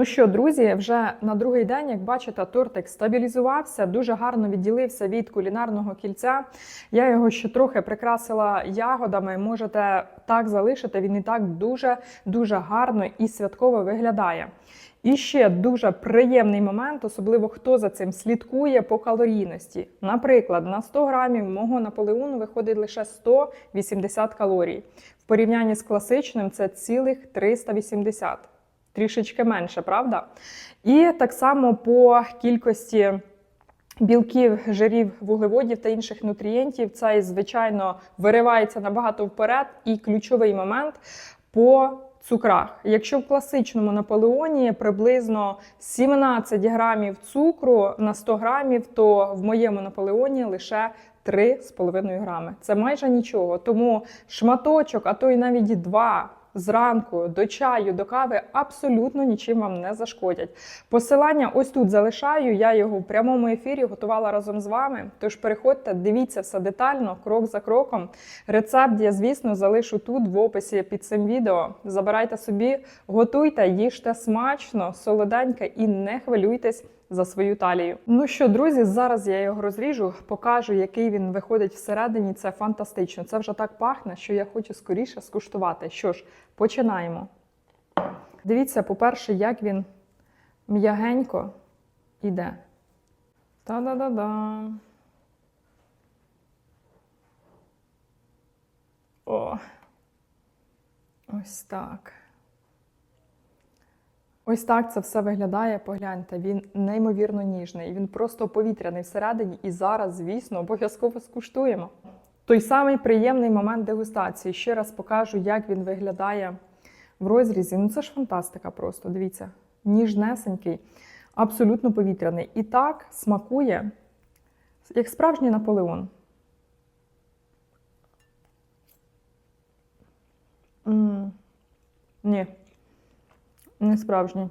Ну що, друзі, вже на другий день, як бачите, тортик стабілізувався, дуже гарно відділився від кулінарного кільця. Я його ще трохи прикрасила ягодами. Можете так залишити. Він і так дуже дуже гарно і святково виглядає. І ще дуже приємний момент, особливо хто за цим слідкує по калорійності. Наприклад, на 100 грамів мого наполеону виходить лише 180 калорій. В порівнянні з класичним це цілих 380. Трішечки менше, правда? І так само по кількості білків, жирів, вуглеводів та інших нутрієнтів, цей, звичайно, виривається набагато вперед. І ключовий момент по цукрах. Якщо в класичному наполеоні приблизно 17 грамів цукру на 100 грамів, то в моєму наполеоні лише 3,5 грами. Це майже нічого. Тому шматочок, а то й навіть два. Зранку до чаю, до кави абсолютно нічим вам не зашкодять. Посилання ось тут залишаю. Я його в прямому ефірі готувала разом з вами. Тож переходьте, дивіться все детально, крок за кроком. Рецепт я, звісно, залишу тут в описі під цим відео. Забирайте собі, готуйте, їжте смачно, солоденько і не хвилюйтесь за свою талію. Ну що, друзі, зараз я його розріжу, покажу, який він виходить всередині. Це фантастично. Це вже так пахне, що я хочу скоріше скуштувати. Що ж, починаємо. Дивіться, по-перше, як він м'ягенько іде. Та-да-да-да. О. Ось так. Ось так це все виглядає. Погляньте, він неймовірно ніжний. Він просто повітряний всередині. І зараз, звісно, обов'язково скуштуємо. Той самий приємний момент дегустації. Ще раз покажу, як він виглядає в розрізі. Ну це ж фантастика просто. Дивіться, ніжнесенький, абсолютно повітряний. І так смакує, як справжній Наполеон. М, Ні. Не справжній.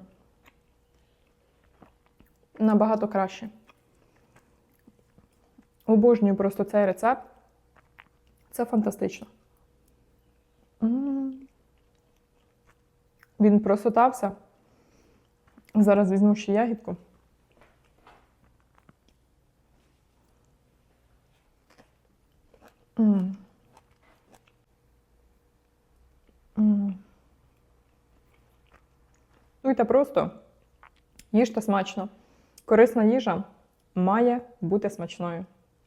Набагато краще. Обожнюю просто цей рецепт. Це фантастично. Він просотався. Зараз візьму ще ягідку. М. М. Готуйте просто, їжте смачно. Корисна їжа має бути смачною.